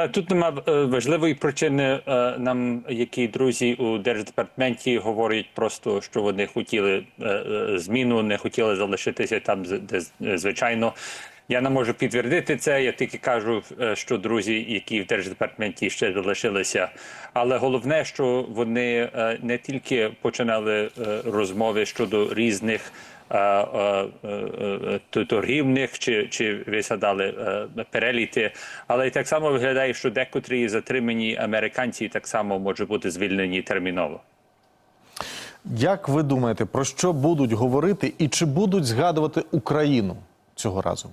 Е, Тут нема е, важливої причини. Е, Нам які друзі у держдепартаменті говорять просто, що вони хотіли зміну, не хотіли залишитися там, де звичайно. Я не можу підтвердити це. Я тільки кажу, що друзі, які в держдепартаменті ще залишилися. Але головне, що вони не тільки починали розмови щодо різних торгівних чи, чи висадали е, переліти, але так само виглядає, що декотрі затримані американці так само можуть бути звільнені терміново. Як ви думаєте, про що будуть говорити і чи будуть згадувати Україну цього разу?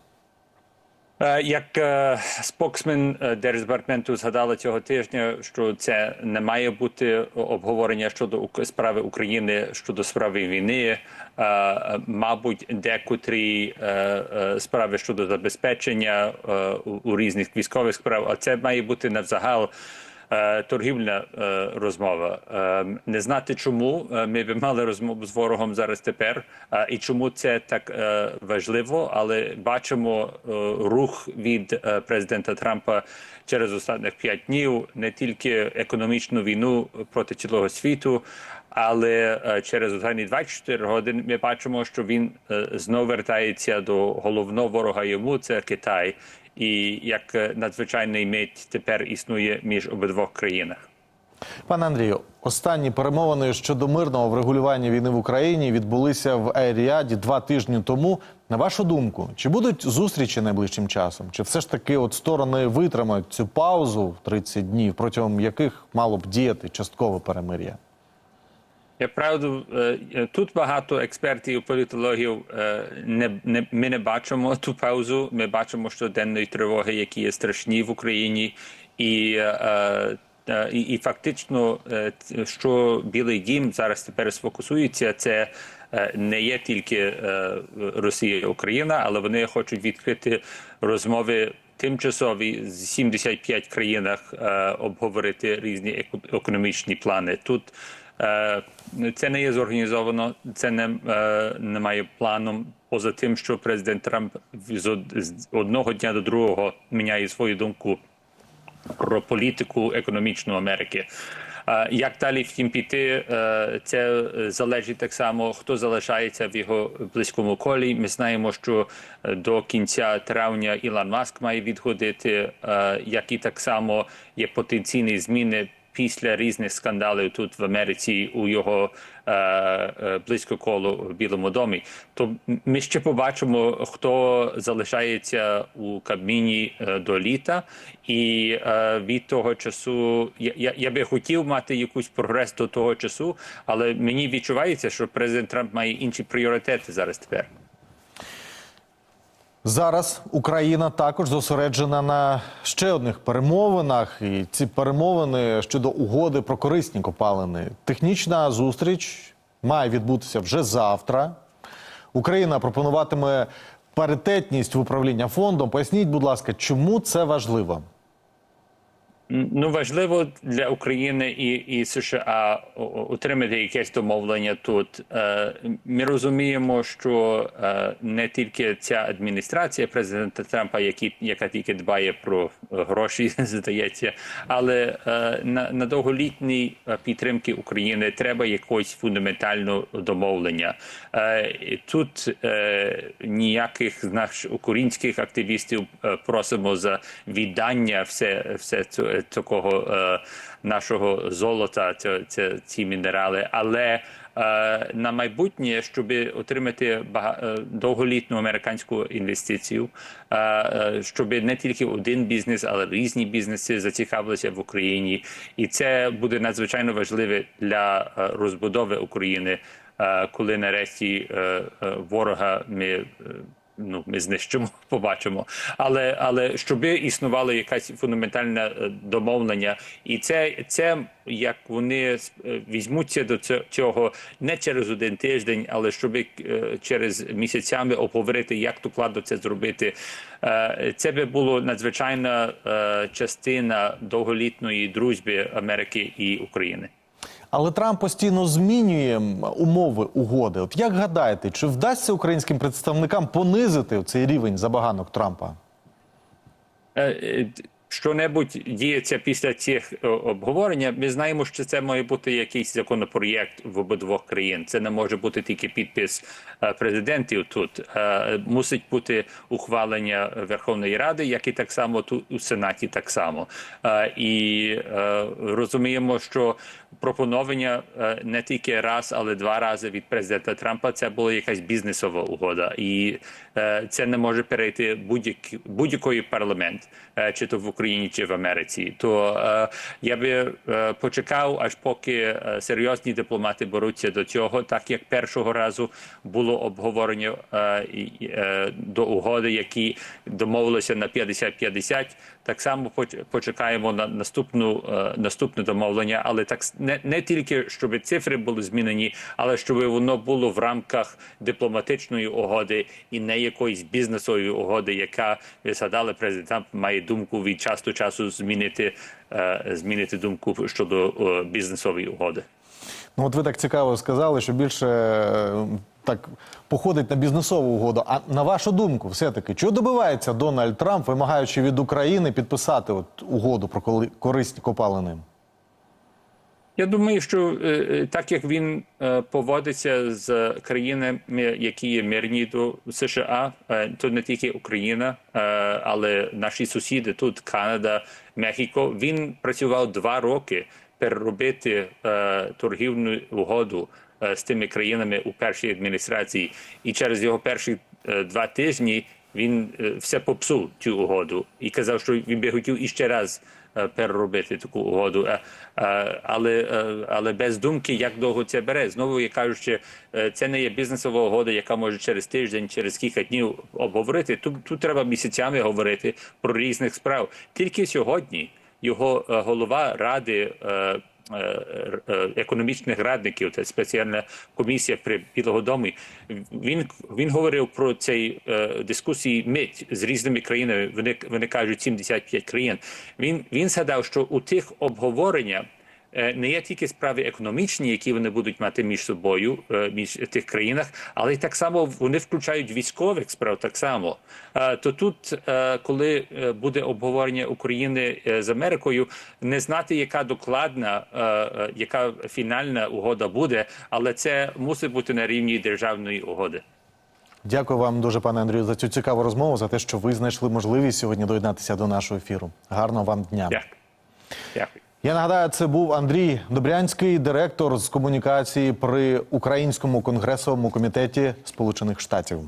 Е, Як е, споксмен держдепартменту Держдепартаменту згадали цього тижня, що це не має бути обговорення щодо справи України щодо справи війни. Е, е, Мабуть, декотрі е, е, справи щодо забезпечення е, у різних військових справ, а це має бути навзагал. Е, Торгівля е, розмова. Е, Не знати, чому ми б мали розмову з ворогом зараз тепер, і чому це так важливо, але бачимо рух від президента Трампа через останніх п'ять днів не тільки економічну війну проти цілого світу, але е, через останні 24 години ми бачимо, що він е, знову вертається до головного ворога йому це Китай, і як е, надзвичайний мить тепер існує між обидвох країнах. Пане Андрію, останні перемовини щодо мирного врегулювання війни в Україні відбулися в Ейріаді два тижні тому. На вашу думку, чи будуть зустрічі найближчим часом? Чи все ж таки от сторони витримають цю паузу в 30 днів, протягом яких мало б діяти часткове перемир'я? Я правду е, е, тут багато експертів, політологів е, не, не ми не бачимо ту паузу. Ми бачимо щоденної тривоги, які є страшні в Україні, і, і, і фактично, що Білий Дім зараз тепер сфокусується, це не є тільки Росія і Україна, але вони хочуть відкрити розмови тимчасові з 75 країнах обговорити різні еко- економічні плани. Тут Це не є зорганізовано, це не, е, немає плану. Поза тим, що президент Трамп з одного дня до другого міняє свою думку про політику економічну Америки. Е, Як далі втім піти, е, це е, залежить так само, хто залишається в його близькому колі. Ми знаємо, що е, до кінця травня Ілон Маск має відходити, е, як і так само є потенційні зміни після різних скандалів тут в Америці у його е, е, близько коло в Білому домі. То ми ще побачимо, хто залишається у Кабміні е, до літа, і від того часу я, я, я би хотів мати якийсь прогрес до того часу, але мені відчувається, що президент Трамп має інші пріоритети зараз тепер. Зараз Україна також зосереджена на ще одних перемовинах, і ці перемовини щодо угоди про корисні копалини. Технічна зустріч має відбутися вже завтра. Україна пропонуватиме паритетність в управління фондом. Поясніть, будь ласка, чому це важливо? Ну важливо для України і, і США отримати якесь домовлення тут. Е, Ми розуміємо, що е, не тільки ця адміністрація президента Трампа, які, яка тільки дбає про е, гроші, здається, але на, на довголітній підтримки України треба якось фундаментальне домовлення. Тут ніяких наших українських активістів просимо за віддання все, все цього- такого е, нашого золота, ці мінерали, але е, на майбутнє, щоб отримати бага, е, довголітну американську інвестицію, щоб не тільки один бізнес, але різні бізнеси зацікавилися в Україні, і це буде надзвичайно важливе для розбудови України, коли нарешті ворога ми. Ну, ми знищимо, побачимо. Але але щоб існувала якась фундаментальне е, домовлення, і це, це як вони е, візьмуться до цього не через один тиждень, але щоб е, через місяцями обговорити, як докладно це зробити. Це би було надзвичайна частина довголітної дружби Америки і України. Але Трамп постійно змінює умови угоди. От як гадаєте, чи вдасться українським представникам понизити цей рівень забаганок Трампа? Що-небудь діється після цих е, обговорення, ми знаємо, що це має бути якийсь законопроєкт в обидвох країн. Це не може бути тільки підпис е, президентів тут. Е, Мусить бути ухвалення Верховної Ради, як і так само тут у Сенаті, так само. І розуміємо, що пропонування не тільки раз, але два рази від президента Трампа це була якась бізнесова угода, і це не може перейти будь-як будь-який парламент, чи то в Україні, чи в Америці. То е, я би е, почекав, аж поки е, серйозні дипломати беруться до цього, так як першого разу було обговорення е, е, до угоди, які домовилися на 50-50, Так само поч- почекаємо на наступну е, наступне домовлення, але так не, не тільки щоб цифри були змінені, але щоб воно було в рамках дипломатичної угоди і не якоїсь бізнесової угоди, яка ви згадали, президент має думку від часу до часу змінити е, змінити думку щодо е, бізнесової угоди. Ну, от ви так цікаво сказали, що більше е, так походить на бізнесову угоду. А на вашу думку, все-таки, чого добивається Дональд Трамп, вимагаючи від України підписати от угоду про корисні копалини? Я думаю, що е, е, так як він е, поводиться з країнами, які є мирні до США, то не тільки Україна, але наші сусіди тут, Канада, Мехіко. Він працював два роки переробити торгівну угоду з тими країнами у першій адміністрації, і через його перші два тижні він е, все попсув цю угоду і казав, що він би хотів іще раз е, переробити таку угоду, Е, але, але без думки, як довго це бере. Знову я кажу, що це не є бізнесова угода, яка може через тиждень, через кілька днів обговорити. Тут, тут треба місяцями говорити про різних справ. Тільки сьогодні його голова ради. Е, е, економічних радників, це спеціальна комісія при Білого дому. Він він говорив про цей е, дискусії мить з різними країнами. Вони вони кажуть 75 країн. Він він згадав, що у тих обговореннях не є тільки справи економічні, які вони будуть мати між собою е, між тих країнах, але й так само вони включають військових справ. Так само Е, то тут, е, коли е, буде обговорення України е, з Америкою, не знати, яка докладна, е, е, яка фінальна угода буде, але це мусить бути на рівні державної угоди. Дякую вам дуже, пане Андрію, за цю цікаву розмову, за те, що ви знайшли можливість сьогодні доєднатися до нашого ефіру. Гарного вам дня. Дякую. Дякую. Я нагадаю, це був Андрій Добрянський, директор з комунікації при Українському конгресовому комітеті Сполучених Штатів.